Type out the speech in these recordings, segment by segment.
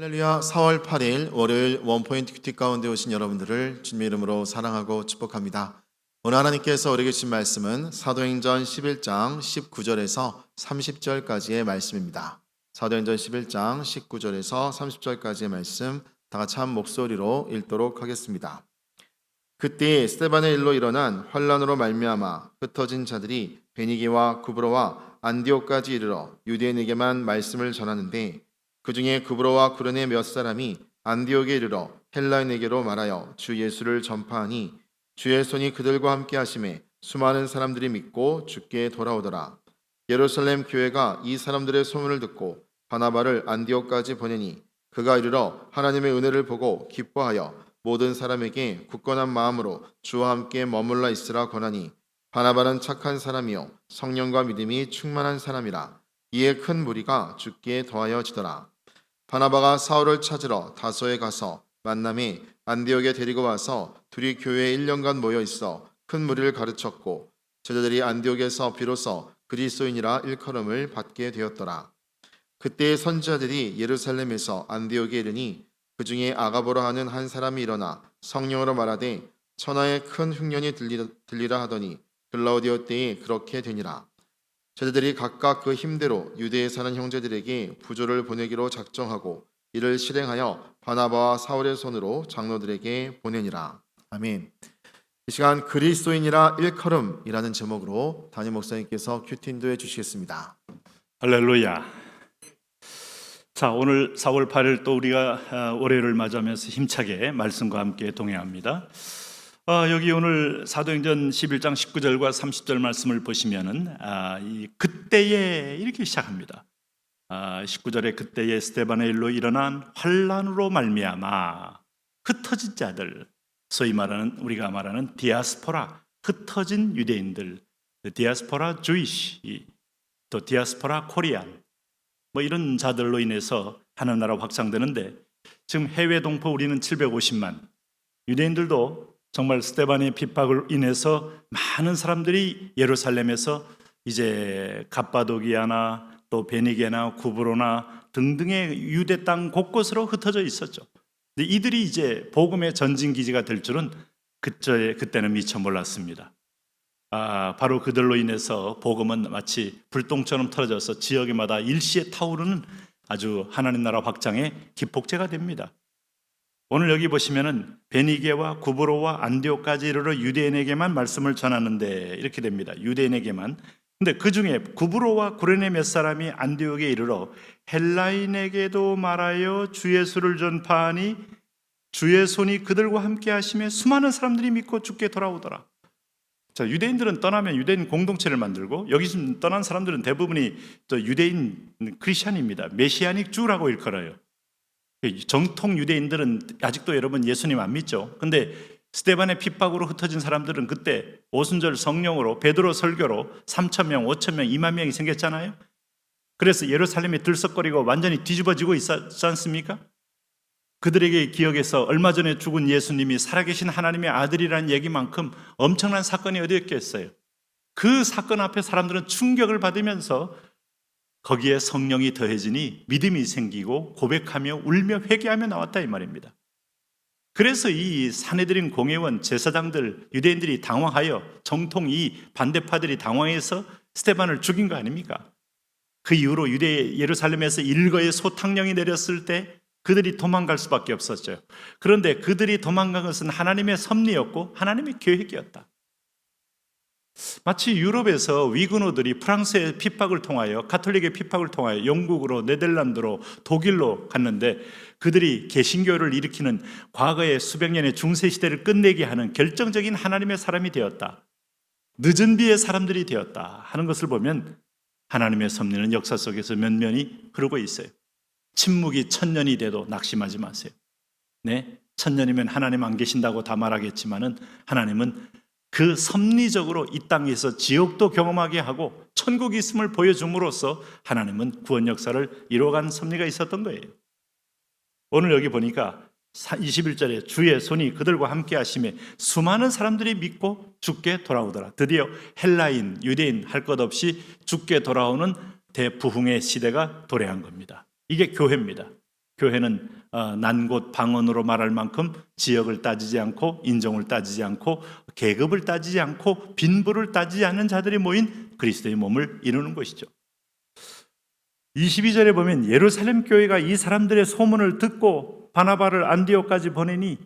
할렐루야 4월 8일 월요일 원포인트 큐티 가운데 오신 여러분들을 주님의 이름으로 사랑하고 축복합니다. 오늘 하나님께서 우리에게 주신 말씀은 사도행전 11장 19절에서 30절까지의 말씀입니다. 사도행전 11장 19절에서 30절까지의 말씀 다 같이 한 목소리로 읽도록 하겠습니다. 그때 스테반의 일로 일어난 환란으로 말미암아 흩어진 자들이 베니게와 구브로와 안디오까지 이르러 유대인에게만 말씀을 전하는데 그 중에 구브로와 구르네 몇 사람이 안디옥에 이르러 헬라인에게로 말하여 주 예수를 전파하니 주의 손이 그들과 함께 하심에 수많은 사람들이 믿고 주께 돌아오더라. 예루살렘 교회가 이 사람들의 소문을 듣고 바나바를 안디옥까지 보내니 그가 이르러 하나님의 은혜를 보고 기뻐하여 모든 사람에게 굳건한 마음으로 주와 함께 머물러 있으라 권하니 바나바는 착한 사람이요 성령과 믿음이 충만한 사람이라 이에 큰 무리가 죽게 더하여 지더라. 바나바가 사울을 찾으러 다소에 가서 만남에 안디옥에 데리고 와서 둘이 교회에 1년간 모여 있어 큰 무리를 가르쳤고 제자들이 안디옥에서 비로소 그리스도인이라 일컬음을 받게 되었더라. 그때 선지자들이 예루살렘에서 안디옥에 이르니 그 중에 아가보라 하는 한 사람이 일어나 성령으로 말하되 천하에 큰 흉년이 들리라 하더니 글라우디오 때에 그렇게 되니라. 제자들이 각각 그 힘대로 유대에 사는 형제들에게 부조를 보내기로 작정하고 이를 실행하여 바나바와 사울의 손으로 장로들에게 보내니라. 아멘. 이 시간 그리스도인이라 일컬음이라는 제목으로 담임 목사님께서 큐틴도 해 주시겠습니다. 할렐루야. 자, 오늘 4월 8일 또 우리가 아, 월요일을 맞이하면서 힘차게 말씀과 함께 동행합니다. 아, 여기 오늘 사도행전 11장 19절과 30절 말씀을 보시면은 아, 이 그때에 이렇게 시작합니다. 아, 19절에 그때에 스테반의 일로 일어난 환란으로 말미암아 흩어진 자들, 소위 말하는 우리가 말하는 디아스포라, 흩어진 유대인들, 디아스포라 주이시, 또 디아스포라 코리안 뭐 이런 자들로 인해서 하나나라 확장되는데 지금 해외 동포 우리는 750만 유대인들도 정말 스테반의 핍박을 인해서 많은 사람들이 예루살렘에서 이제 갑바도기아나 또 베니게나 구브로나 등등의 유대 땅 곳곳으로 흩어져 있었죠. 근데 이들이 이제 복음의 전진 기지가 될 줄은 그때 그때는 미처 몰랐습니다. 아, 바로 그들로 인해서 복음은 마치 불똥처럼 터져서 지역마다 일시에 타오르는 아주 하나님 나라 확장의 기폭제가 됩니다. 오늘 여기 보시면은 베니게와 구브로와 안디오까지 이르러 유대인에게만 말씀을 전하는데 이렇게 됩니다. 유대인에게만. 근데 그 중에 구브로와 구레네 몇 사람이 안디옥에 이르러 헬라인에게도 말하여 주 예수를 전파하니 주의 손이 그들과 함께 하심에 수많은 사람들이 믿고 죽게 돌아오더라. 자, 유대인들은 떠나면 유대인 공동체를 만들고 여기서 떠난 사람들은 대부분이 또 유대인 크리스천입니다. 메시아닉 주라고 일컬어요. 정통 유대인들은 아직도 여러분 예수님 안 믿죠. 근데 스테반의 핍박으로 흩어진 사람들은 그때 오순절 성령으로 베드로 설교로 3천 명, 5천 명, 2만 명이 생겼잖아요. 그래서 예루살렘이 들썩거리고 완전히 뒤집어지고 있었지 않습니까? 그들에게 기억에서 얼마 전에 죽은 예수님이 살아계신 하나님의 아들이라는 얘기만큼 엄청난 사건이 어디였겠어요? 그 사건 앞에 사람들은 충격을 받으면서 거기에 성령이 더해지니 믿음이 생기고 고백하며 울며 회개하며 나왔다 이 말입니다. 그래서 이 사내들인 공회원 제사장들 유대인들이 당황하여 정통 이 반대파들이 당황해서 스테반을 죽인 거 아닙니까? 그 이후로 유대 예루살렘에서 일거의 소탕령이 내렸을 때 그들이 도망갈 수밖에 없었죠. 그런데 그들이 도망간 것은 하나님의 섭리였고 하나님의 계획이었다. 마치 유럽에서 위근호들이 프랑스의 핍박을 통하여 가톨릭의 핍박을 통하여 영국으로 네덜란드로 독일로 갔는데 그들이 개신교를 일으키는 과거의 수백 년의 중세 시대를 끝내게 하는 결정적인 하나님의 사람이 되었다. 늦은 비의 사람들이 되었다 하는 것을 보면 하나님의 섭리는 역사 속에서 면면이 흐르고 있어요. 침묵이 천년이 돼도 낙심하지 마세요. 네, 천년이면 하나님 안 계신다고 다 말하겠지만은 하나님은 그 섭리적으로 이 땅에서 지옥도 경험하게 하고 천국이 있음을 보여줌으로써 하나님은 구원 역사를 이루어간 섭리가 있었던 거예요. 오늘 여기 보니까 21절에 주의 손이 그들과 함께 하심에 수많은 사람들이 믿고 죽게 돌아오더라. 드디어 헬라인, 유대인 할 것 없이 죽게 돌아오는 대부흥의 시대가 도래한 겁니다. 이게 교회입니다. 교회는 어, 난곳 방언으로 말할 만큼 지역을 따지지 않고 인종을 따지지 않고 계급을 따지지 않고 빈부를 따지지 않는 자들이 모인 그리스도의 몸을 이루는 것이죠. 22절에 보면 예루살렘 교회가 이 사람들의 소문을 듣고 바나바를 안디옥까지 보내니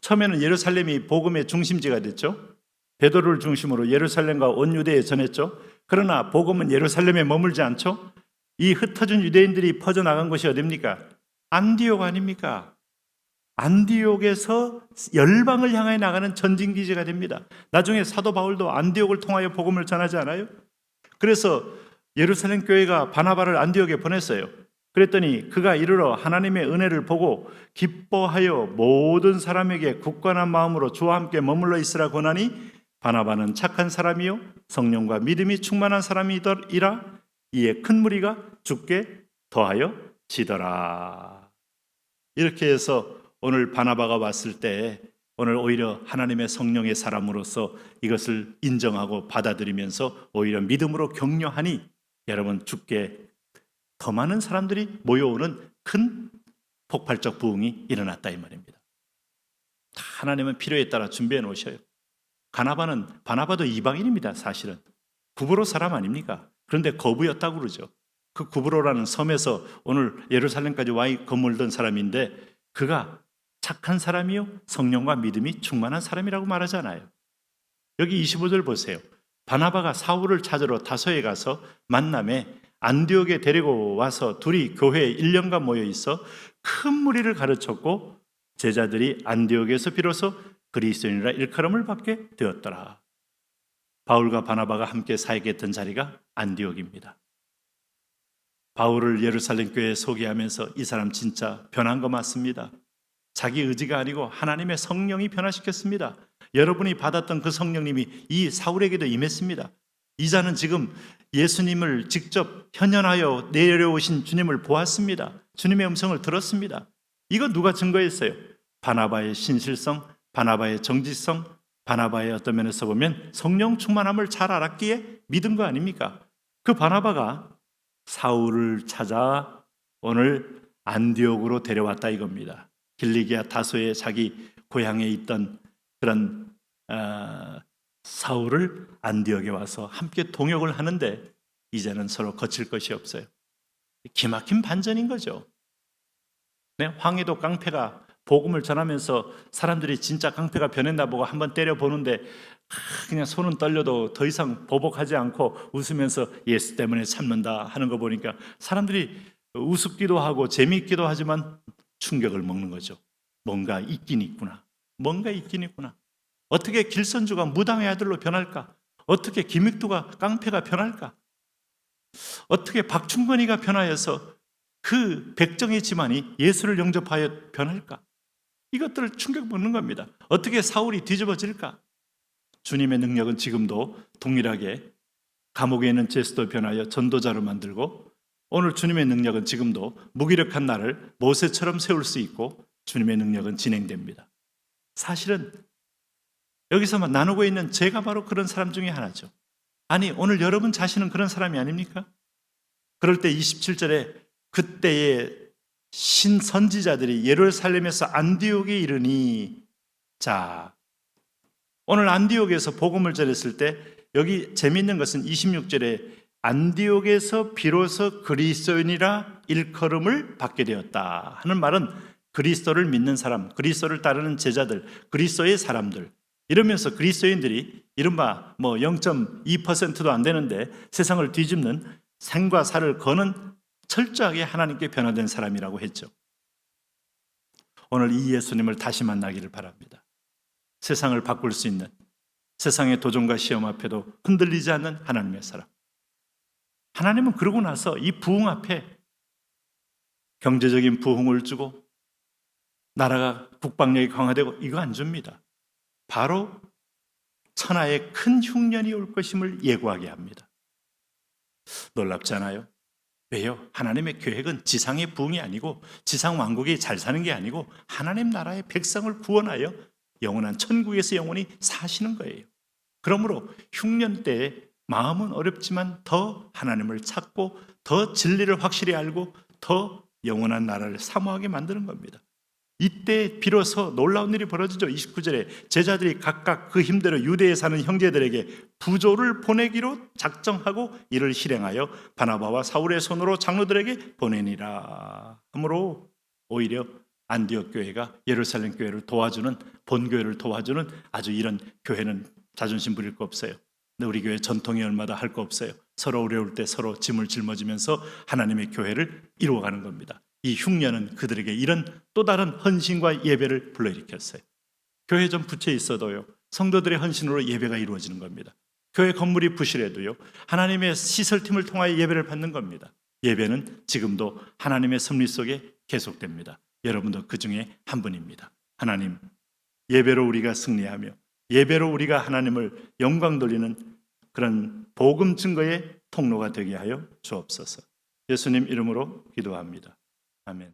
처음에는 예루살렘이 복음의 중심지가 됐죠. 베드로를 중심으로 예루살렘과 온 유대에 전했죠. 그러나 복음은 예루살렘에 머물지 않죠. 이 흩어진 유대인들이 퍼져나간 곳이 어딥니까? 안디옥 아닙니까? 안디옥에서 열방을 향해 나가는 전진 기지가 됩니다. 나중에 사도 바울도 안디옥을 통하여 복음을 전하지 않아요? 그래서 예루살렘 교회가 바나바를 안디옥에 보냈어요. 그랬더니 그가 이르러 하나님의 은혜를 보고 기뻐하여 모든 사람에게 굳건한 마음으로 주와 함께 머물러 있으라 권하니 바나바는 착한 사람이요 성령과 믿음이 충만한 사람이더이라 이에 큰 무리가 죽게 더하여 지더라. 이렇게 해서 오늘 바나바가 왔을 때 오늘 오히려 하나님의 성령의 사람으로서 이것을 인정하고 받아들이면서 오히려 믿음으로 격려하니 여러분 죽게 더 많은 사람들이 모여오는 큰 폭발적 부흥이 일어났다 이 말입니다. 다 하나님은 필요에 따라 준비해 놓으셔요. 가나바는 바나바도 이방인입니다. 사실은 구브로 사람 아닙니까? 그런데 거부였다고 그러죠. 그 구브로라는 섬에서 오늘 예루살렘까지 와 건물던 사람인데 그가 착한 사람이요 성령과 믿음이 충만한 사람이라고 말하잖아요. 여기 25절 보세요. 바나바가 사울을 찾으러 다소에 가서 만남에 안디옥에 데리고 와서 둘이 교회에 1년간 모여 있어 큰 무리를 가르쳤고 제자들이 안디옥에서 비로소 그리스도인이라 일컬음을 받게 되었더라. 바울과 바나바가 함께 사역했던 자리가 안디옥입니다. 바울을 예루살렘 교회에 소개하면서 이 사람 진짜 변한 거 맞습니다. 자기 의지가 아니고 하나님의 성령이 변화시켰습니다. 여러분이 받았던 그 성령님이 이 사울에게도 임했습니다. 이 자는 지금 예수님을 직접 현현하여 내려오신 주님을 보았습니다. 주님의 음성을 들었습니다. 이거 누가 증거했어요? 바나바의 신실성, 바나바의 정지성, 바나바의 어떤 면에서 보면 성령 충만함을 잘 알았기에 믿은 거 아닙니까? 그 바나바가 사울을 찾아 오늘 안디옥으로 데려왔다 이겁니다. 길리기아 다소에 자기 고향에 있던 그런 어, 사울을 안디옥에 와서 함께 동역을 하는데 이제는 서로 거칠 것이 없어요. 기막힌 반전인 거죠. 네, 황해도 깡패가 복음을 전하면서 사람들이 진짜 깡패가 변했나 보고 한번 때려 보는데 그냥 손은 떨려도 더 이상 보복하지 않고 웃으면서 예수 때문에 참는다 하는 거 보니까 사람들이 우습기도 하고 재미있기도 하지만 충격을 먹는 거죠. 뭔가 있긴 있구나. 뭔가 있긴 있구나. 어떻게 길선주가 무당의 아들로 변할까? 어떻게 김익두가 깡패가 변할까? 어떻게 박충건이가 변하여서 그 백정의 집안이 예수를 영접하여 변할까? 이것들을 충격 먹는 겁니다. 어떻게 사울이 뒤집어질까? 주님의 능력은 지금도 동일하게 감옥에 있는 제스도 변하여 전도자로 만들고 오늘 주님의 능력은 지금도 무기력한 나를 모세처럼 세울 수 있고 주님의 능력은 진행됩니다. 사실은 여기서만 나누고 있는 제가 바로 그런 사람 중에 하나죠. 아니, 오늘 여러분 자신은 그런 사람이 아닙니까? 그럴 때 27절에 그때의 신선지자들이 예루살렘에서 안디옥에 이르니 자, 오늘 안디옥에서 복음을 전했을 때 여기 재미있는 것은 26절에 안디옥에서 비로소 그리스도인이라 일컬음을 받게 되었다 하는 말은 그리스도를 믿는 사람, 그리스도를 따르는 제자들, 그리스도의 사람들 이러면서 그리스도인들이 이른바 뭐 0.2%도 안 되는데 세상을 뒤집는 생과 사를 거는 철저하게 하나님께 변화된 사람이라고 했죠. 오늘 이 예수님을 다시 만나기를 바랍니다. 세상을 바꿀 수 있는 세상의 도전과 시험 앞에도 흔들리지 않는 하나님의 사람. 하나님은 그러고 나서 이 부흥 앞에 경제적인 부흥을 주고 나라가 국방력이 강화되고 이거 안 줍니다. 바로 천하의 큰 흉년이 올 것임을 예고하게 합니다. 놀랍잖아요. 왜요? 하나님의 계획은 지상의 부흥이 아니고 지상 왕국이 잘 사는 게 아니고 하나님 나라의 백성을 구원하여 영원한 천국에서 영원히 사시는 거예요. 그러므로 흉년 때에 마음은 어렵지만 더 하나님을 찾고 더 진리를 확실히 알고 더 영원한 나라를 사모하게 만드는 겁니다. 이때 비로소 놀라운 일이 벌어지죠. 29절에 제자들이 각각 그 힘대로 유대에 사는 형제들에게 부조를 보내기로 작정하고 이를 실행하여 바나바와 사울의 손으로 장로들에게 보내니라. 하므로 오히려 안디옥 교회가 예루살렘 교회를 도와주는 본교회를 도와주는 아주 이런 교회는 자존심 부릴 거 없어요. 근데 우리 교회 전통이 얼마다 할 거 없어요. 서로 어려울 때 서로 짐을 짊어지면서 하나님의 교회를 이루어가는 겁니다. 이 흉년은 그들에게 이런 또 다른 헌신과 예배를 불러일으켰어요. 교회 좀 부채 있어도요. 성도들의 헌신으로 예배가 이루어지는 겁니다. 교회 건물이 부실해도요. 하나님의 시설팀을 통하여 예배를 받는 겁니다. 예배는 지금도 하나님의 섭리 속에 계속됩니다. 여러분도 그 중에 한 분입니다. 하나님, 예배로 우리가 승리하며 예배로 우리가 하나님을 영광 돌리는 그런 복음 증거의 통로가 되게 하여 주옵소서. 예수님 이름으로 기도합니다. 아멘.